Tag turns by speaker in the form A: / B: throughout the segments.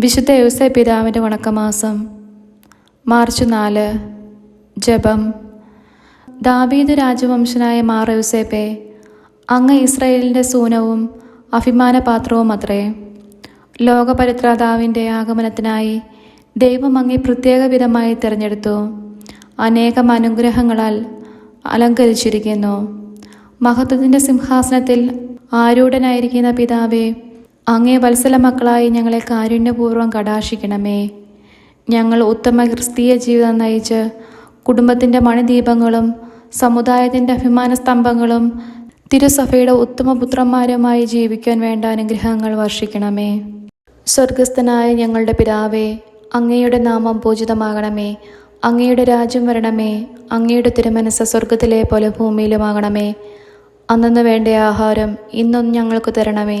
A: വിശുദ്ധ യൗസേ പിതാവിന്റെ വണക്കമാസം മാർച്ച് നാല് ജപം. ദാവീദ് രാജവംശനായ മാർ യൗസേപ്പെ അങ്ങ് ഇസ്രയേലിന്റെ സൂനവും അഭിമാനപാത്രവും അത്രേ. ലോകപരിത്രാതാവിന്റെ ആഗമനത്തിനായി ദൈവം അങ്ങേ പ്രത്യേക വിധമായി തിരഞ്ഞെടുത്തു. അനേകം അനുഗ്രഹങ്ങളാൽ അലങ്കരിച്ചിരിക്കുന്നു. മഹത്വത്തിന്റെ സിംഹാസനത്തിൽ ആരൂഢനായിരിക്കുന്ന പിതാവേ അങ്ങേ വത്സല മക്കളായി ഞങ്ങളെ കാരുണ്യപൂർവം കടാശിക്കണമേ ഞങ്ങൾ ഉത്തമ ക്രിസ്തീയ ജീവിതം നയിച്ച് കുടുംബത്തിന്റെ മണിദീപങ്ങളും സമുദായത്തിന്റെ അഭിമാന സ്തംഭങ്ങളും തിരുസഭയുടെ ഉത്തമപുത്രന്മാരുമായി ജീവിക്കാൻ വേണ്ട അനുഗ്രഹങ്ങൾ വർഷിക്കണമേ. സ്വർഗസ്ഥനായ ഞങ്ങളുടെ പിതാവേ അങ്ങയുടെ നാമം പൂജിതമാകണമേ. അങ്ങയുടെ രാജ്യം വരണമേ. അങ്ങയുടെ തിരുമനസ് സ്വർഗത്തിലെ പോലെ ഭൂമിയിലുമാകണമേ. അന്നു വേണ്ട ആഹാരം ഇന്നും ഞങ്ങൾക്ക് തരണമേ.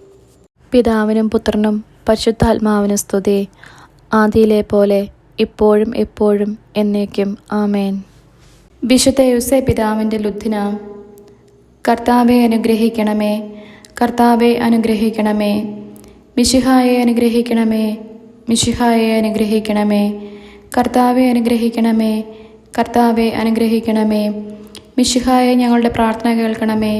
A: പിതാവിനും പുത്രനും പരിശുദ്ധാത്മാവിനും സ്തുതി. ആദിയിലെ പോലെ ഇപ്പോഴും എപ്പോഴും എന്നേക്കും. ആമേൻ. വിശുദ്ധ യുസെ പിതാവിന്റെ ലുദ്ധിന കർത്താവെ അനുഗ്രഹിക്കണമേ കർത്താവെ അനുഗ്രഹിക്കണമേ മിശിഹായെ അനുഗ്രഹിക്കണമേ മിശിഹായെ അനുഗ്രഹിക്കണമേ കർത്താവെ അനുഗ്രഹിക്കണമേ കർത്താവെ അനുഗ്രഹിക്കണമേ മിശിഹായെ ഞങ്ങളുടെ പ്രാർത്ഥന കേൾക്കണമേ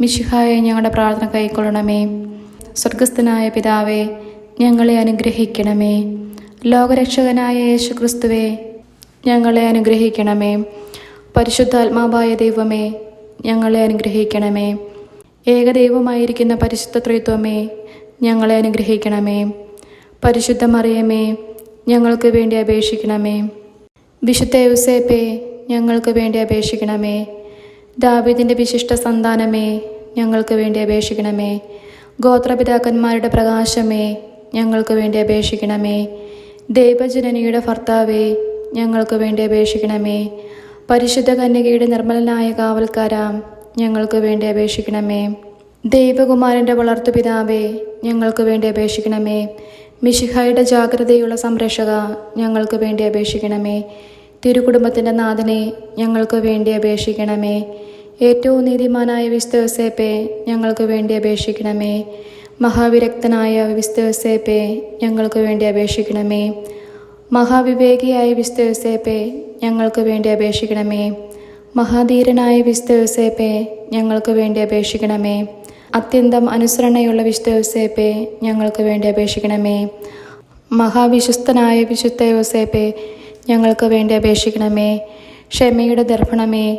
A: മിശിഹായെ ഞങ്ങളുടെ പ്രാർത്ഥന കൈക്കൊള്ളണമേ സ്വർഗസ്ഥനായ പിതാവേ ഞങ്ങളെ അനുഗ്രഹിക്കണമേ. ലോകരക്ഷകനായ യേശു ക്രിസ്തുവേ ഞങ്ങളെ അനുഗ്രഹിക്കണമേ. പരിശുദ്ധാത്മാവായ ദൈവമേ ഞങ്ങളെ അനുഗ്രഹിക്കണമേ. ഏകദൈവമായിരിക്കുന്ന പരിശുദ്ധ ത്രിത്വമേ ഞങ്ങളെ അനുഗ്രഹിക്കണമേ. പരിശുദ്ധ മറിയമേ ഞങ്ങൾക്ക് വേണ്ടി അപേക്ഷിക്കണമേ. വിശുദ്ധ യുസേപ്പേ ഞങ്ങൾക്ക് വേണ്ടി അപേക്ഷിക്കണമേ. ദാവിദിന്റെ വിശിഷ്ട സന്താനമേ ഞങ്ങൾക്ക് വേണ്ടി അപേക്ഷിക്കണമേ. ഗോത്രപിതാക്കന്മാരുടെ പ്രകാശമേ ഞങ്ങൾക്ക് വേണ്ടി അപേക്ഷിക്കണമേ. ദൈവജനനിയുടെ ഭർത്താവേ ഞങ്ങൾക്ക് വേണ്ടി അപേക്ഷിക്കണമേ. പരിശുദ്ധ കന്യകയുടെ നിർമ്മലനായ കാവൽക്കാരാം ഞങ്ങൾക്ക് വേണ്ടി അപേക്ഷിക്കണമേ. ദൈവകുമാരന്റെ വളർത്തുപിതാവേ ഞങ്ങൾക്ക് വേണ്ടി അപേക്ഷിക്കണമേ. മിശിഹായുടെ ജാഗ്രതയുള്ള സംരക്ഷക ഞങ്ങൾക്ക് വേണ്ടി അപേക്ഷിക്കണമേ. തിരുകുടുംബത്തിന്റെ നാഥനെ ഞങ്ങൾക്ക് വേണ്ടി അപേക്ഷിക്കണമേ. ഏറ്റവും നീതിമാനായ വിസ്തവസേപ്പെ ഞങ്ങൾക്ക് വേണ്ടി അപേക്ഷിക്കണമേ. മഹാവിരക്തനായ വിസ്തവസേപ്പെ ഞങ്ങൾക്ക് വേണ്ടി അപേക്ഷിക്കണമേ. മഹാവിവേകിയായ വിസ്തവസേപ്പെ ഞങ്ങൾക്ക് വേണ്ടി അപേക്ഷിക്കണമേ. മഹാധീരനായ വിസ്തവസേപ്പെ ഞങ്ങൾക്ക് വേണ്ടി അപേക്ഷിക്കണമേ. അത്യന്തം അനുസരണയുള്ള വിസ്തവസേപ്പെ ഞങ്ങൾക്ക് വേണ്ടി അപേക്ഷിക്കണമേ. മഹാവിശ്വസ്തനായ വിശുദ്ധ യോസേപ്പെ ഞങ്ങൾക്ക് വേണ്ടി അപേക്ഷിക്കണമേ. ക്ഷമയുടെ ദർപ്പണമേ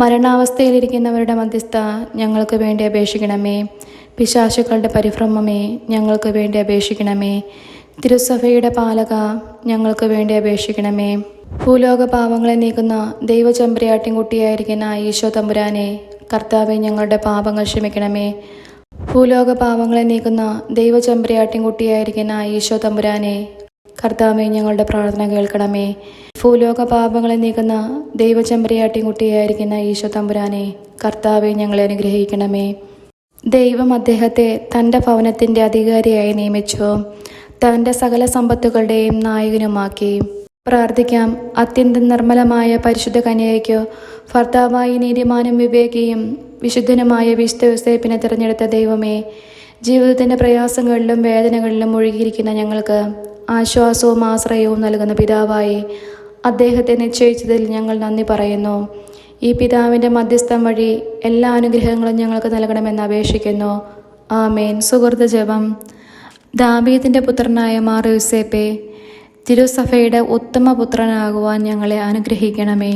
A: മരണാവസ്ഥയിലിരിക്കുന്നവരുടെ മധ്യസ്ഥ ഞങ്ങൾക്ക് വേണ്ടി അപേക്ഷിക്കണമേ. പിശാശുക്കളുടെ പരിഭ്രമമേ ഞങ്ങൾക്ക് വേണ്ടി അപേക്ഷിക്കണമേ. തിരുസഭയുടെ പാലക ഞങ്ങൾക്ക് വേണ്ടി അപേക്ഷിക്കണമേ. ഭൂലോക പാപങ്ങളെ നീക്കുന്ന ദൈവചമ്പരയാട്ടിൻകുട്ടിയായിരിക്കുന്ന ഈശോ തമ്പുരാനെ കർത്താവെ ഞങ്ങളുടെ പാപങ്ങൾ ക്ഷമിക്കണമേ. ഭൂലോക പാപങ്ങളെ നീക്കുന്ന ദൈവചമ്പരയാട്ടിൻകുട്ടിയായിരിക്കുന്ന ഈശോ തമ്പുരാനെ കർത്താവെ ഞങ്ങളുടെ പ്രാർത്ഥന കേൾക്കണമേ. ഭൂലോക പാപങ്ങളെ നീക്കുന്ന ദൈവചമ്പരയാട്ടിൻകുട്ടിയായിരിക്കുന്ന ഈശോ തമ്പുരാനെ കർത്താവെ ഞങ്ങളെ അനുഗ്രഹിക്കണമേ. ദൈവം അദ്ദേഹത്തെ തന്റെ ഭവനത്തിന്റെ അധികാരിയായി നിയമിച്ചു. തന്റെ സകല സമ്പത്തുകളുടെയും നായകനുമാക്കി. പ്രാർത്ഥിക്കാം. അത്യന്തം നിർമ്മലമായ പരിശുദ്ധ കന്യകയ്ക്കോ ഭർത്താവായി നീതിമാനും വിവേകിയും വിശുദ്ധനുമായ വിശുദ്ധ യോസേപ്പിനെ തിരഞ്ഞെടുത്ത ദൈവമേ ജീവിതത്തിന്റെ പ്രയാസങ്ങളിലും വേദനകളിലും ഒഴുകിയിരിക്കുന്ന ഞങ്ങൾക്ക് ആശ്വാസവും ആശ്രയവും നൽകുന്ന പിതാവായി അദ്ദേഹത്തെ നിശ്ചയിച്ചതിൽ ഞങ്ങൾ നന്ദി പറയുന്നു. ഈ പിതാവിന്റെ മധ്യസ്ഥം വഴി എല്ലാ അനുഗ്രഹങ്ങളും ഞങ്ങൾക്ക് നൽകണമെന്ന് അപേക്ഷിക്കുന്നു. ആമേൻ. സുഹൃത്ത് ജപം. ദാബീദിന്റെ പുത്രനായ മാർ യൂസേപ്പെ തിരുസഭയുടെ ഉത്തമ പുത്രനാകുവാൻ ഞങ്ങളെ അനുഗ്രഹിക്കണമേ.